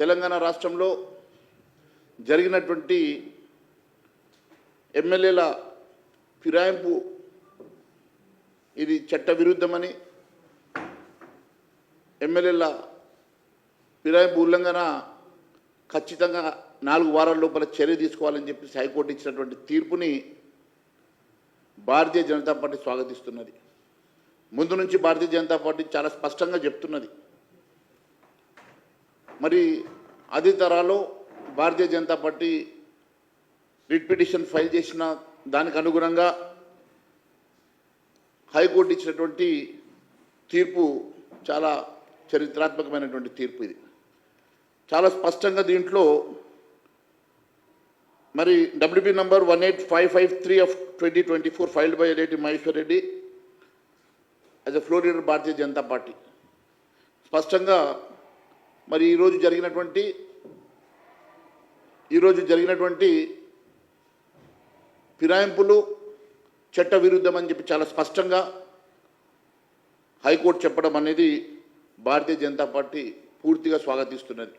తెలంగాణ రాష్ట్రంలో జరిగినటువంటి ఎమ్మెల్యేల ఫిరాయింపు ఇది చట్టవిరుద్ధమని ఎమ్మెల్యేల ఫిరాయింపు ఉల్లంఘన ఖచ్చితంగా నాలుగు వారాల లోపల చర్య తీసుకోవాలని చెప్పి హైకోర్టు ఇచ్చినటువంటి తీర్పుని భారతీయ జనతా పార్టీ స్వాగతిస్తున్నది. ముందు నుంచి భారతీయ జనతా పార్టీ చాలా స్పష్టంగా చెప్తున్నది. మరి అది తరాలో Bharatiya Janata party writ petition file చేసిన దానికి అనుగుణంగా హైకోర్టు ఇచ్చినటువంటి తీర్పు చాలా చరిత్రాత్మకమైనటువంటి తీర్పు ఇది. చాలా స్పష్టంగా దీంట్లో మరి WP number one eight five five three of twenty twenty four filed by Eleti Maheshwar Reddy as a floor leader Bharatiya Janata party. స్పష్టంగా మరి ఈరోజు జరిగినటువంటి ఈరోజు జరిగినటువంటి ఫిరాయింపులు చట్ట విరుద్ధం అని చెప్పి చాలా స్పష్టంగా హైకోర్టు చెప్పడం అనేది భారతీయ జనతా పార్టీ పూర్తిగా స్వాగతిస్తున్నది.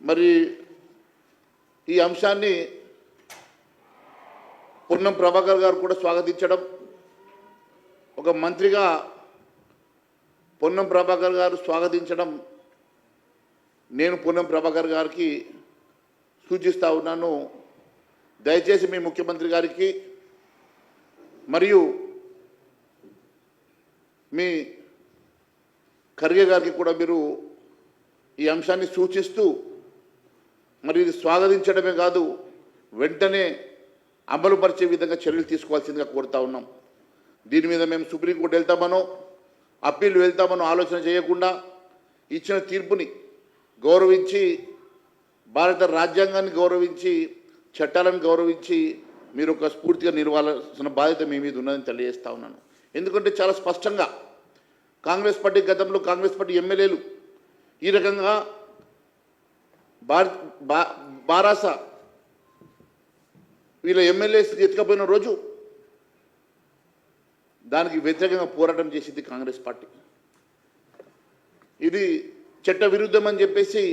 మరి ఈ అంశాన్ని పొన్నం ప్రభాకర్ గారు కూడా స్వాగతించడం ఒక మంత్రిగా పొన్నం ప్రభాకర్ గారు స్వాగతించడం నేను పొన్నం ప్రభాకర్ గారికి సూచిస్తూ ఉన్నాను. దయచేసి మీ ముఖ్యమంత్రి గారికి మరియు మీ ఖర్గే గారికి కూడా మీరు ఈ అంశాన్ని సూచిస్తూ మరి ఇది స్వాగతించడమే కాదు వెంటనే అమలుపరిచే విధంగా చర్యలు తీసుకోవాల్సిందిగా కోరుతా ఉన్నాం. దీని మీద మేము సుప్రీంకోర్టు వెళ్తామనో అప్పీల్ వెళ్తామని ఆలోచన చేయకుండా ఇచ్చిన తీర్పుని గౌరవించి భారత రాజ్యాంగాన్ని గౌరవించి చట్టాలను గౌరవించి మీరు ఒక స్ఫూర్తిగా నిర్వాల్సిన బాధ్యత మీ మీద ఉన్నదని తెలియజేస్తా ఉన్నాను. ఎందుకంటే చాలా స్పష్టంగా కాంగ్రెస్ పార్టీ గతంలో కాంగ్రెస్ పార్టీ ఎమ్మెల్యేలు ఈ రకంగా భారత్ బా బారాస వీళ్ళ ఎమ్మెల్యేస్ ఎత్తుకపోయిన రోజు దానికి వ్యతిరేకంగా పోరాటం చేసింది కాంగ్రెస్ పార్టీ. ఇది చట్ట విరుద్ధం అని చెప్పేసి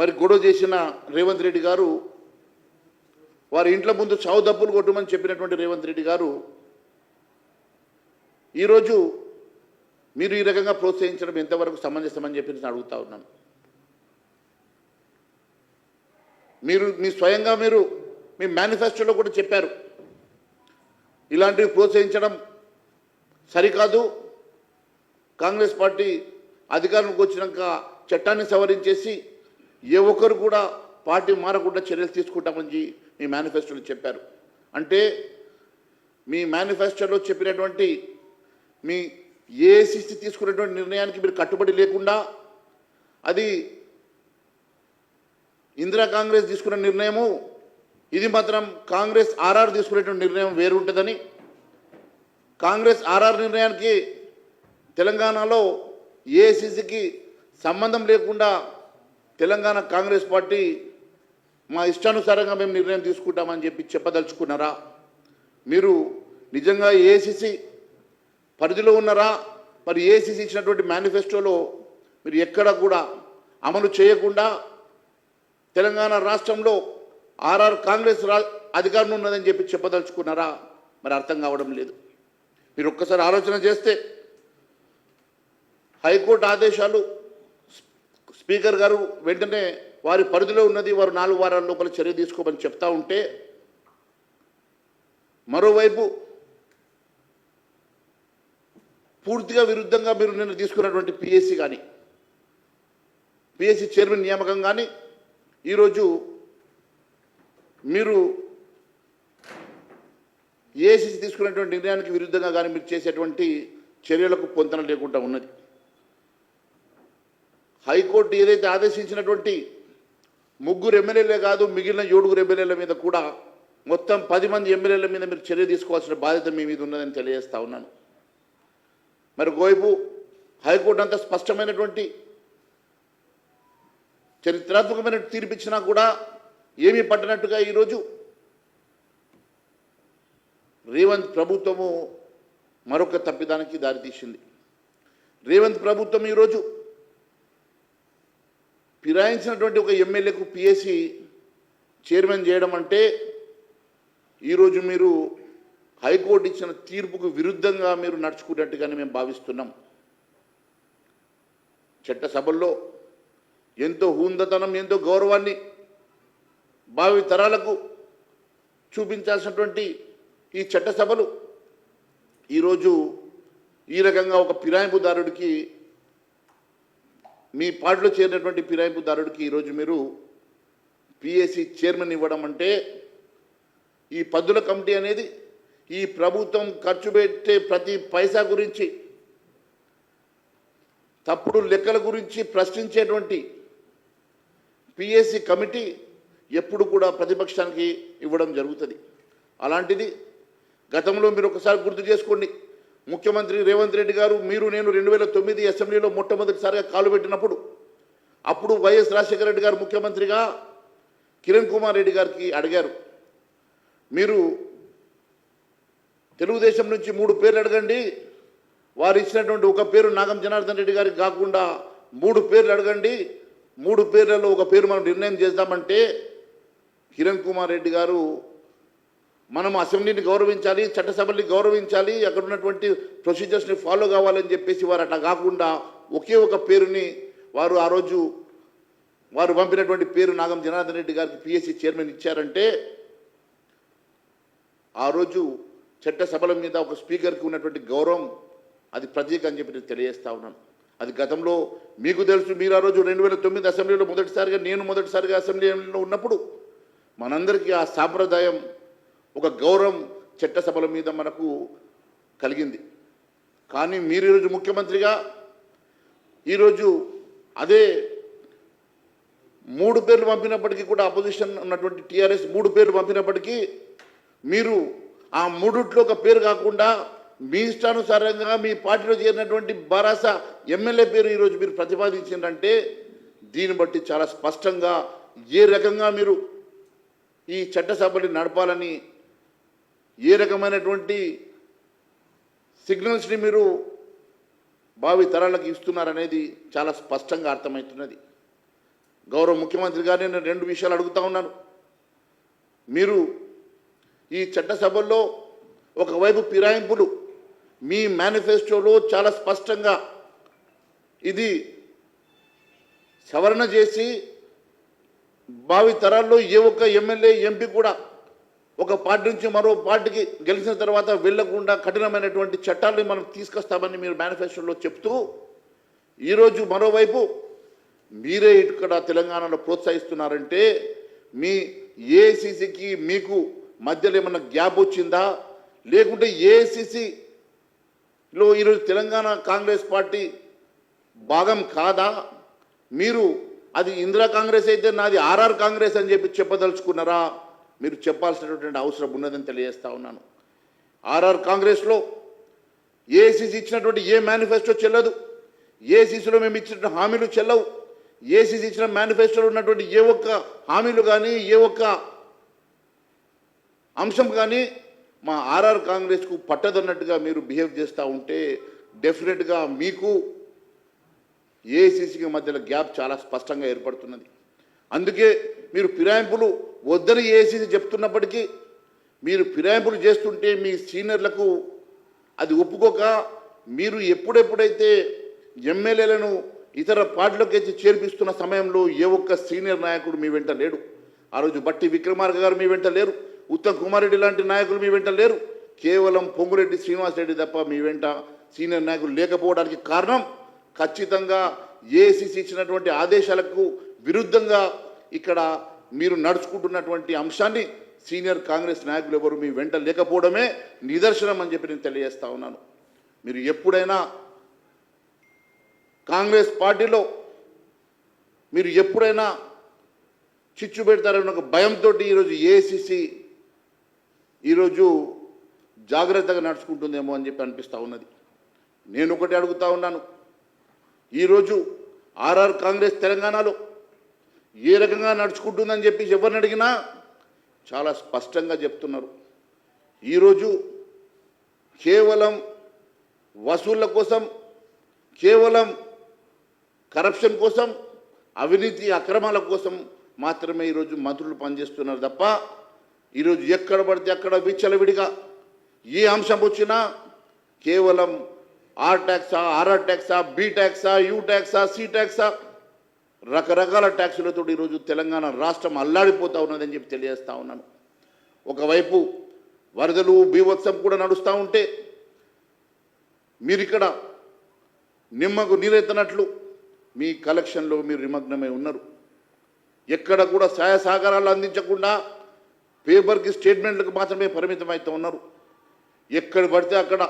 మరి గొడవ చేసిన రేవంత్ రెడ్డి గారు వారి ఇంట్ల ముందు చావు దప్పులు కొట్టమని చెప్పినటువంటి రేవంత్ రెడ్డి గారు ఈరోజు మీరు ఈ రకంగా ప్రోత్సహించడం ఎంతవరకు సమంజసమని చెప్పి నేను అడుగుతా ఉన్నాను. మీరు మీ స్వయంగా మీరు మీ మేనిఫెస్టోలో కూడా చెప్పారు. ఇలాంటివి ప్రోత్సహించడం సరికాదు. కాంగ్రెస్ పార్టీ అధికారంలోకి వచ్చినాక చట్టాన్ని సవరించేసి ఏ ఒక్కరు కూడా పార్టీ మారకుండా చర్యలు తీసుకుంటామని మీ మేనిఫెస్టోలో చెప్పారు. అంటే మీ మేనిఫెస్టోలో చెప్పినటువంటి మీ ఏఐసిసి తీసుకున్నటువంటి నిర్ణయానికి మీరు కట్టుబడి లేకుండా అది ఇందిరా కాంగ్రెస్ తీసుకున్న నిర్ణయము ఇది మాత్రం కాంగ్రెస్ ఆర్ఆర్ తీసుకునేటువంటి నిర్ణయం వేరుంటుందని. కాంగ్రెస్ ఆర్ఆర్ నిర్ణయానికి తెలంగాణలో ఏఐసిసికి సంబంధం లేకుండా తెలంగాణ కాంగ్రెస్ పార్టీ మా ఇష్టానుసారంగా మేము నిర్ణయం తీసుకుంటామని చెప్పి చెప్పదలుచుకున్నారా? మీరు నిజంగా ఏఐసిసి పరిధిలో ఉన్నారా? మరి ఏఐసిసి ఇచ్చినటువంటి మేనిఫెస్టోలో మీరు ఎక్కడ కూడా అమలు చేయకుండా తెలంగాణ రాష్ట్రంలో ఆర్ఆర్ కాంగ్రెస్ రా అధికారం ఉన్నదని చెప్పి చెప్పదలుచుకున్నారా? మరి అర్థం కావడం లేదు. మీరు ఒక్కసారి ఆలోచన చేస్తే హైకోర్టు ఆదేశాలు స్పీకర్ గారు వెంటనే వారి పరిధిలో ఉన్నది వారు నాలుగు వారాల లోపల చర్య తీసుకోమని చెప్తా ఉంటే మరోవైపు పూర్తిగా విరుద్ధంగా మీరు నిన్న తీసుకున్నటువంటి పిఎస్సి కానీ పిఎస్సి చైర్మన్ నియామకం కానీ ఈరోజు మీరు ఏసీసీ తీసుకున్నటువంటి నిర్ణయానికి విరుద్ధంగా కానీ మీరు చేసేటువంటి చర్యలకు పొంతన లేకుండా ఉన్నది. హైకోర్టు ఏదైతే ఆదేశించినటువంటి ముగ్గురు ఎమ్మెల్యేలే కాదు మిగిలిన ఏడుగురు ఎమ్మెల్యేల మీద కూడా మొత్తం పది మంది ఎమ్మెల్యేల మీద మీరు చర్య తీసుకోవాల్సిన బాధ్యత మీ మీద ఉన్నదని తెలియజేస్తా ఉన్నాను. మరి ఒకవైపు హైకోర్టు అంత స్పష్టమైనటువంటి చరిత్రాత్మకమైన తీర్పిచ్చినా కూడా ఏమీ పట్టనట్టుగా ఈరోజు? రేవంత్ ప్రభుత్వము మరొక తప్పిదానికి దారితీసింది రేవంత్ ప్రభుత్వం ఈరోజు ఫిరాయించినటువంటి ఒక ఎమ్మెల్యేకు పిఎస్సి చైర్మన్ చేయడం అంటే ఈరోజు మీరు హైకోర్టు ఇచ్చిన తీర్పుకు విరుద్ధంగా మీరు నడుచుకున్నట్టుగానే మేము భావిస్తున్నాం. చట్టసభల్లో ఎంతో హూందతనం ఎంతో గౌరవాన్ని భావి తరాలకు చూపించాల్సినటువంటి ఈ చట్టసభలు ఈరోజు ఈ రకంగా ఒక ఫిరాయింపుదారుడికి మీ పార్టీలో చేరినటువంటి ఫిరాయింపుదారుడికి ఈరోజు మీరు పిఎస్సి చైర్మన్ ఇవ్వడం అంటే ఈ పద్దుల కమిటీ అనేది ఈ ప్రభుత్వం ఖర్చు పెట్టే ప్రతి పైసా గురించి తప్పుడు లెక్కల గురించి ప్రశ్నించేటువంటి పిఎస్సి కమిటీ ఎప్పుడు కూడా ప్రతిపక్షానికి ఇవ్వడం జరుగుతుంది. అలాంటిది గతంలో మీరు ఒకసారి గుర్తు చేసుకోండి. ముఖ్యమంత్రి రేవంత్ రెడ్డి గారు మీరు నేను రెండు వేల తొమ్మిది అసెంబ్లీలో మొట్టమొదటిసారిగా కాలు పెట్టినప్పుడు అప్పుడు వైఎస్ రాజశేఖర రెడ్డి గారు ముఖ్యమంత్రిగా కిరణ్ కుమార్ రెడ్డి గారికి అడిగారు. మీరు తెలుగుదేశం నుంచి మూడు పేర్లు అడగండి. వారు ఇచ్చినటువంటి ఒక పేరు నాగం జనార్దన్ రెడ్డి గారికి కాకుండా మూడు పేర్లు అడగండి. మూడు పేర్లలో ఒక పేరు మనం నిర్ణయం చేద్దామంటే కిరణ్ కుమార్ రెడ్డి గారు మనం అసెంబ్లీని గౌరవించాలి చట్టసభల్ని గౌరవించాలి అక్కడ ఉన్నటువంటి ప్రొసీజర్స్ని ఫాలో కావాలని చెప్పేసి వారు అట్లా కాకుండా ఒకే ఒక పేరుని వారు ఆ రోజు వారు పంపినటువంటి పేరు నాగం జనార్దన్ రెడ్డి గారికి పిఎస్సి చైర్మన్ ఇచ్చారంటే ఆ రోజు చట్టసభల మీద ఒక స్పీకర్కి ఉన్నటువంటి గౌరవం అది ప్రతీక అని చెప్పి నేను తెలియజేస్తా ఉన్నాను. అది గతంలో మీకు తెలుసు మీరు ఆ రోజు రెండు వేల తొమ్మిది అసెంబ్లీలో మొదటిసారిగా నేను మొదటిసారిగా అసెంబ్లీలో ఉన్నప్పుడు మనందరికీ ఆ సాంప్రదాయం ఒక గౌరవం చట్టసభల మీద మనకు కలిగింది. కానీ మీరు ఈరోజు ముఖ్యమంత్రిగా ఈరోజు అదే మూడు పేర్లు పంపినప్పటికీ కూడా అపోజిషన్ ఉన్నటువంటి టీఆర్ఎస్ మూడు పేర్లు పంపినప్పటికీ మీరు ఆ మూడిట్లో ఒక పేరు కాకుండా మీ ఇష్టానుసారంగా మీ పార్టీలో చేరినటువంటి బారాస ఎమ్మెల్యే పేరు ఈరోజు మీరు ప్రతిపాదించిందంటే దీన్ని బట్టి చాలా స్పష్టంగా ఏ రకంగా మీరు ఈ చట్టసభని నడపాలని ఏ రకమైనటువంటి సిగ్నల్స్ని మీరు భావి తరాలకు ఇస్తున్నారనేది చాలా స్పష్టంగా అర్థమవుతున్నది. గౌరవ ముఖ్యమంత్రి గారిని నేను రెండు విషయాలు అడుగుతా ఉన్నాను. మీరు ఈ చట్టసభల్లో ఒకవైపు ఫిరాయింపులు మీ మేనిఫెస్టోలో చాలా స్పష్టంగా ఇది సవరణ చేసి భావి తరాల్లో ఏ ఒక్క ఎమ్మెల్యే ఎంపీ కూడా ఒక పార్టీ నుంచి మరో పార్టీకి గెలిచిన తర్వాత వెళ్ళకుండా కఠినమైనటువంటి చట్టాలని మనం తీసుకొస్తామని మీరు మేనిఫెస్టోలో చెప్తూ ఈరోజు మరోవైపు మీరే ఇక్కడ తెలంగాణలో ప్రోత్సహిస్తున్నారంటే మీ ఏఐసిసికి మీకు మధ్యలో ఏమన్నా గ్యాప్ వచ్చిందా? లేకుంటే ఏఐసిసిలో ఈరోజు తెలంగాణ కాంగ్రెస్ పార్టీ భాగం కాదా? మీరు అది ఇందిరా కాంగ్రెస్ అయితే నాది ఆర్ఆర్ కాంగ్రెస్ అని చెప్పి చెప్పదలుచుకున్నారా? మీరు చెప్పాల్సినటువంటి అవసరం ఉన్నదని తెలియజేస్తా ఉన్నాను. ఆర్ఆర్ కాంగ్రెస్లో ఏసీసీ ఇచ్చినటువంటి ఏ మేనిఫెస్టో చెల్లదు. ఏసీసీలో మేము ఇచ్చిన హామీలు చెల్లవు. ఏసీసీ ఇచ్చిన మేనిఫెస్టోలో ఉన్నటువంటి ఏ ఒక్క హామీలు కానీ ఏ ఒక్క అంశం కానీ మా ఆర్ఆర్ కాంగ్రెస్కు పట్టదన్నట్టుగా మీరు బిహేవ్ చేస్తూ ఉంటే డెఫినెట్గా మీకు ఏఐసిసికి మధ్యలో గ్యాప్ చాలా స్పష్టంగా ఏర్పడుతున్నది. అందుకే మీరు ఫిరాయింపులు వద్దని ఏఐసిసి చెప్తున్నప్పటికీ మీరు ఫిరాయింపులు చేస్తుంటే మీ సీనియర్లకు అది ఒప్పుకోక మీరు ఎప్పుడెప్పుడైతే ఎమ్మెల్యేలను ఇతర పార్టీలోకి చేర్పిస్తున్న సమయంలో ఏ ఒక్క సీనియర్ నాయకుడు మీ వెంట లేడు. ఆ రోజు బట్టి విక్రమార్క గారు మీ వెంట లేరు. ఉత్తమ్ కుమార్ రెడ్డి లాంటి నాయకులు మీ వెంట లేరు. కేవలం పొంగురెడ్డి శ్రీనివాస్ రెడ్డి తప్ప మీ వెంట సీనియర్ నాయకులు లేకపోవడానికి కారణం ఖచ్చితంగా ఏసీసీ ఇచ్చినటువంటి ఆదేశాలకు విరుద్ధంగా ఇక్కడ మీరు నడుచుకుంటున్నటువంటి అంశాన్ని సీనియర్ కాంగ్రెస్ నాయకులు ఎవరు మీ వెంట లేకపోవడమే నిదర్శనం అని చెప్పి నేను తెలియజేస్తా ఉన్నాను. మీరు ఎప్పుడైనా కాంగ్రెస్ పార్టీలో మీరు ఎప్పుడైనా చిచ్చు పెడతారన్న ఒక భయంతో ఈరోజు ఏసీసీ ఈరోజు జాగ్రత్తగా నడుచుకుంటుందేమో అని చెప్పి అనిపిస్తూ ఉన్నది. నేను ఒకటి అడుగుతా ఉన్నాను. ఈరోజు ఆర్ఆర్ కాంగ్రెస్ తెలంగాణలో ఏ రకంగా నడుచుకుంటుందని చెప్పి ఎవరిని అడిగినా చాలా స్పష్టంగా చెప్తున్నారు. ఈరోజు కేవలం వసూళ్ళ కోసం కేవలం కరప్షన్ కోసం అవినీతి అక్రమాల కోసం మాత్రమే ఈరోజు మంత్రులు పనిచేస్తున్నారు తప్ప ఈరోజు ఎక్కడ పడితే అక్కడ విచ్చలవిడిగా ఏ అంశం వచ్చినా కేవలం ఆర్ ట్యాక్సా ఆర్ఆర్ ట్యాక్సా బి ట్యాక్సా యూ ట్యాక్సా సి ట్యాక్సా రకరకాల ట్యాక్సులతో ఈరోజు తెలంగాణ రాష్ట్రం అల్లాడిపోతూ ఉన్నదని చెప్పి తెలియజేస్తూ ఉన్నాను. ఒకవైపు వరదలు బీభత్సం కూడా నడుస్తూ ఉంటే మీరు ఇక్కడ నిమ్మకు నీరెత్తనట్లు మీ కలెక్షన్లో మీరు నిమగ్నమై ఉన్నారు. ఎక్కడ కూడా సహాయ సహకారాలు అందించకుండా పేపర్కి స్టేట్మెంట్లకు మాత్రమే పరిమితం అవుతూ ఉన్నారు. ఎక్కడ పడితే అక్కడ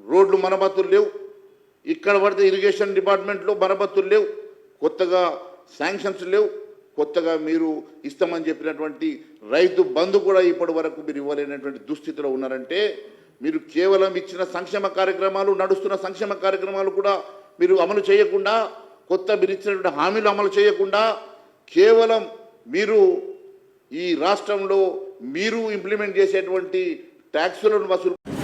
రోడ్లు మరమ్మతులు లేవు. ఇక్కడ పడితే ఇరిగేషన్ డిపార్ట్మెంట్లో మరమ్మతులు లేవు. కొత్తగా శాంక్షన్స్ లేవు. కొత్తగా మీరు ఇస్తామని చెప్పినటువంటి రైతు బంధు కూడా ఇప్పటి వరకు మీరు ఇవ్వలేనటువంటి దుస్థితిలో ఉన్నారంటే మీరు కేవలం ఇచ్చిన సంక్షేమ కార్యక్రమాలు నడుస్తున్న సంక్షేమ కార్యక్రమాలు కూడా మీరు అమలు చేయకుండా కొత్త మీరు ఇచ్చినటువంటి హామీలు అమలు చేయకుండా కేవలం మీరు ఈ రాష్ట్రంలో మీరు ఇంప్లిమెంట్ చేసేటువంటి ట్యాక్సులను వసూలు